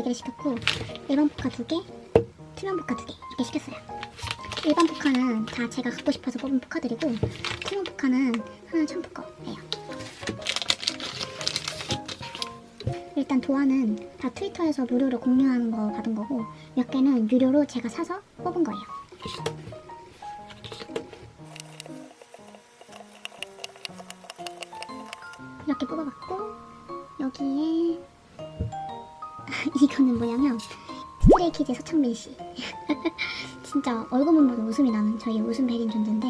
개를 시켰고 일반 포카 두 개, 투명 포카 두개 이렇게 시켰어요. 일반 포카는 다 제가 갖고 싶어서 뽑은 포카들이고 투명 포카는 하나 천 포카예요. 일단 도안은 다 트위터에서 무료로 공유하는 거 받은 거고 몇 개는 유료로 제가 사서 뽑은 거예요. 이렇게 뽑아봤고 여기에 이거는 뭐냐면 스트레이키즈 서창민 씨 진짜 얼굴만 보면 웃음이 나는 저희 웃음 배린 존재인데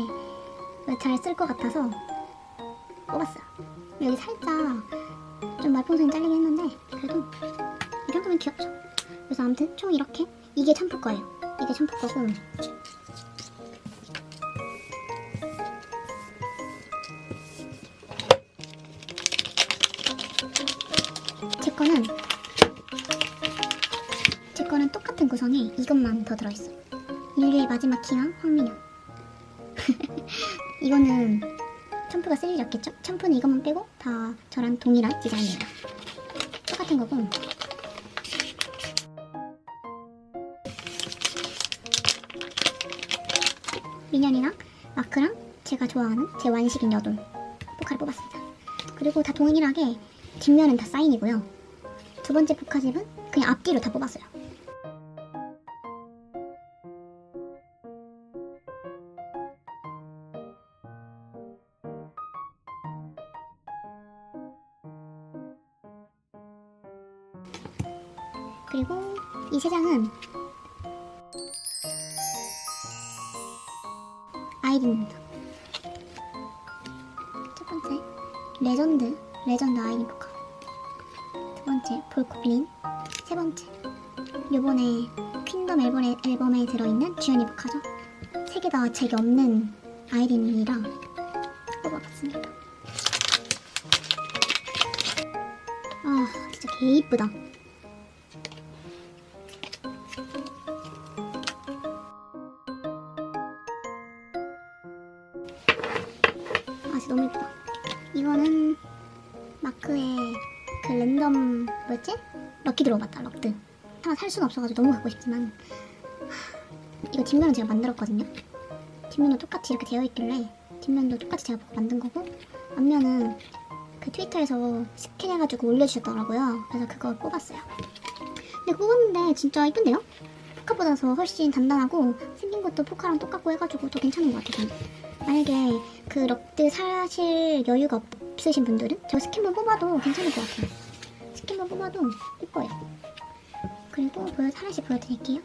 잘 쓸 것 같아서 뽑았어요. 여기 살짝 좀 말풍선이 잘리긴 했는데 그래도 이 정도면 귀엽죠. 그래서 아무튼 총 이렇게 이게 샴푸 거예요. 이게 샴푸 거고 제 거는 제 거는 똑같은 구성에 이것만 더 들어있어요. 인류의 마지막 기왕 황민영. 이거는 샴푸가 쓸 일이 없겠죠? 샴푸는 이것만 빼고 다 저랑 동일한 디자인이에요. 똑같은 거고. 미년이랑 마크랑 제가 좋아하는 제 완식인 여돈 포카를 뽑았습니다. 그리고 다 동일하게 뒷면은 다 사인이고요. 두 번째 포카집은 그냥 앞뒤로 다 뽑았어요. 번째 레전드 레전드 아이디 포카 두 번째 볼코블린. 세 번째 요번에 퀸덤 앨범에, 앨범에 들어있는 주연이 포카죠. 세 개 다 제게 없는 아이디이라 뽑아봤습니다. 아 진짜 개 이쁘다. 아 너무 예쁘다 이거는 마크의 그 랜덤 뭐였지? 럭키 들어봤다 럭드 하나 살 수는 없어가지고 너무 갖고 싶지만 하, 이거 뒷면은 제가 만들었거든요 뒷면도 똑같이 이렇게 되어 있길래 뒷면도 똑같이 제가 보고 만든 거고 앞면은 그 트위터에서 스캔해가지고 올려주셨더라고요 그래서 그거 뽑았어요 근데 뽑았는데 진짜 이쁜데요? 포카보다 더 훨씬 단단하고 생긴 것도 포카랑 똑같고 해가지고 더 괜찮은 것 같아요. 만약에 그 럭드 사실 여유가 없으신 분들은 저 스킨만 뽑아도 괜찮을 것 같아요. 스킨만 뽑아도 이뻐요. 그리고 보여 하나씩 보여드릴게요.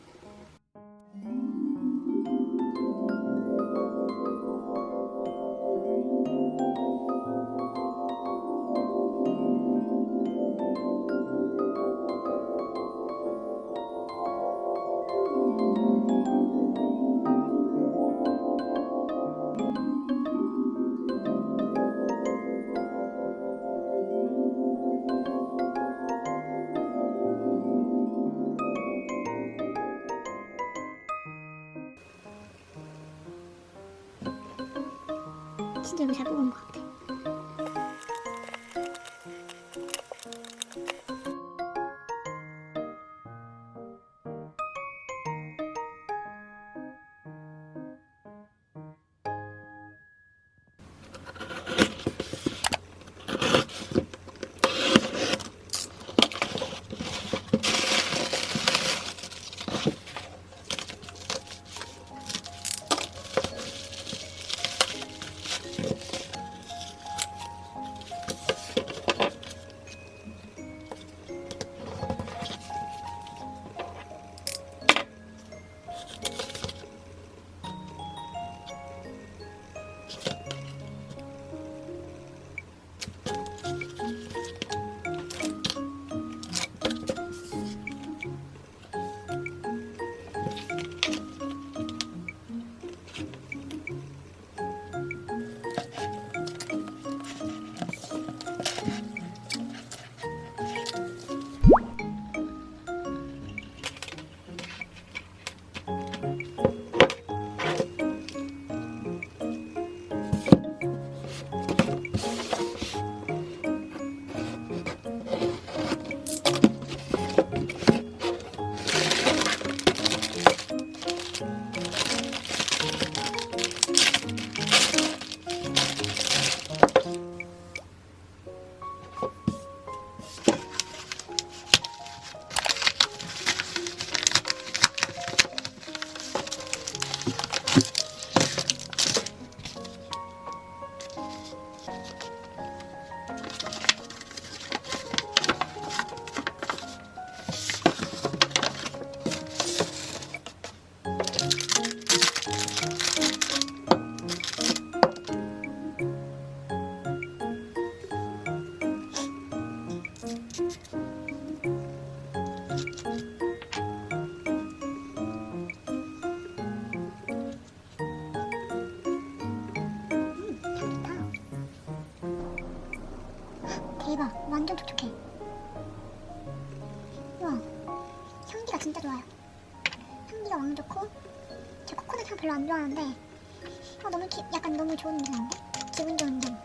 완전 촉촉해. 우와. 향기가 진짜 좋아요. 향기가 너무 좋고 저 코코넛 향 별로 안 좋아하는데 어, 너무 기, 약간 너무 좋은 냄새 나는데? 기분 좋은 냄. 응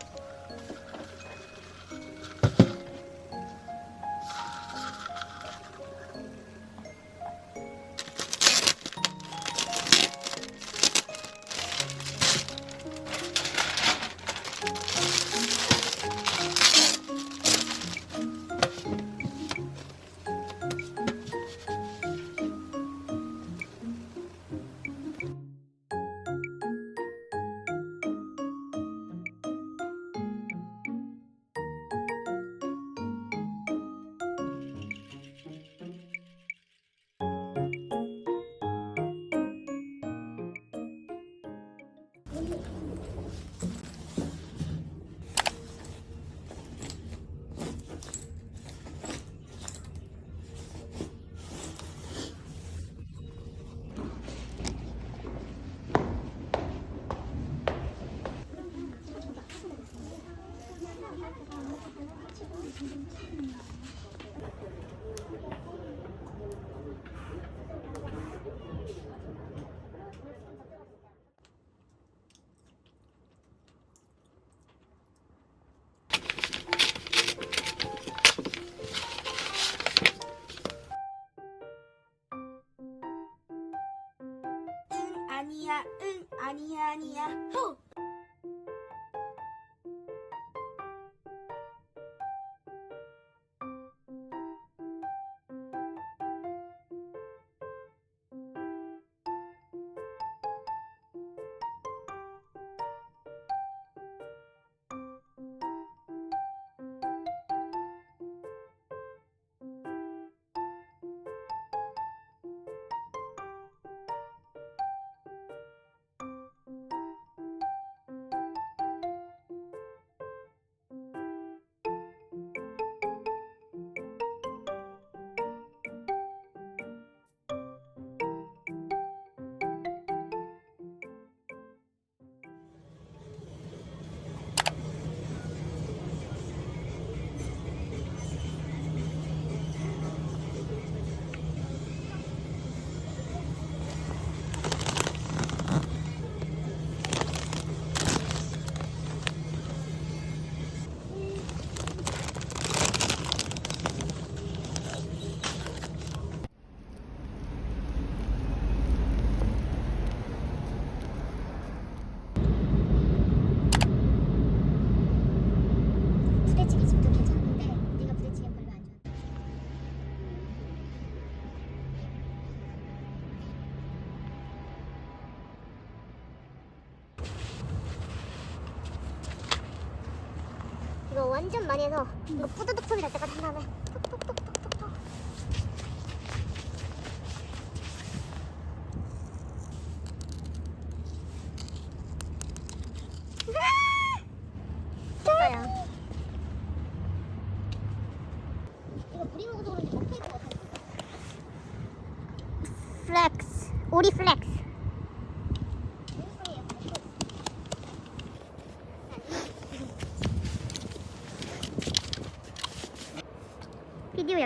완전 많이 해서 이거 뿌드득 소리 날 때까지 한 다음에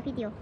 yapabiliyor.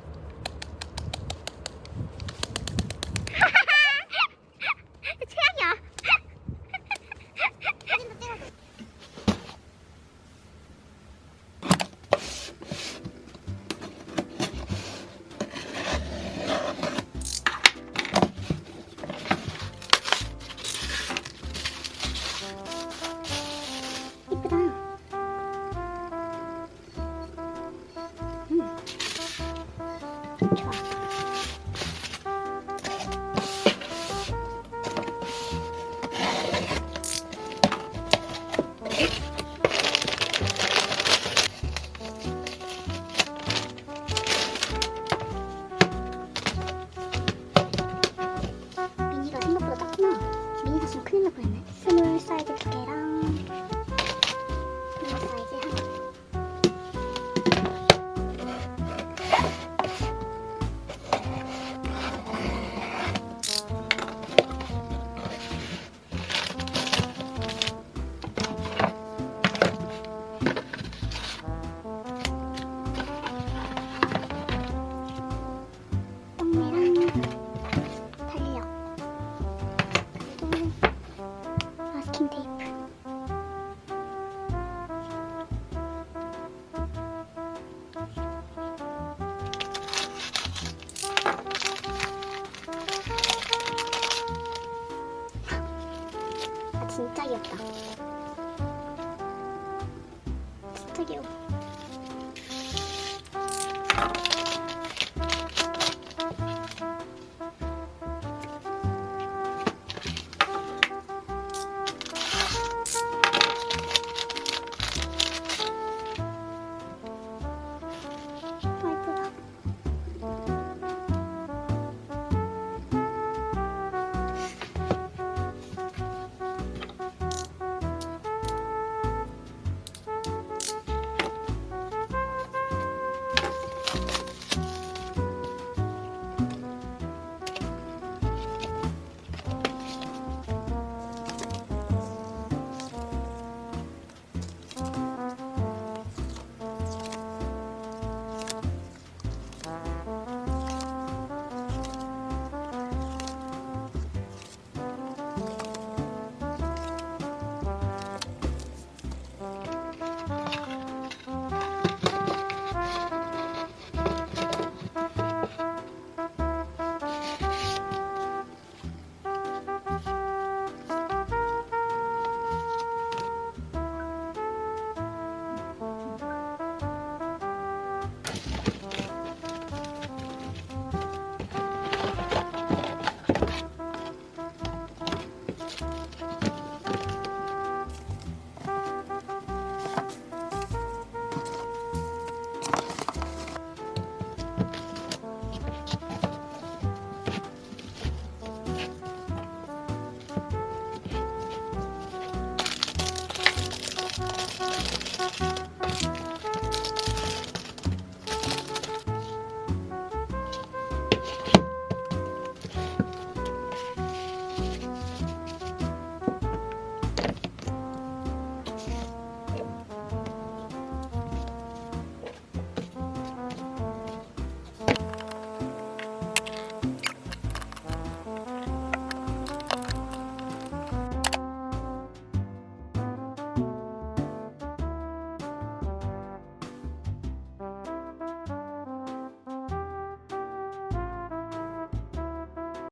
진짜 귀엽다. 진짜 귀여워.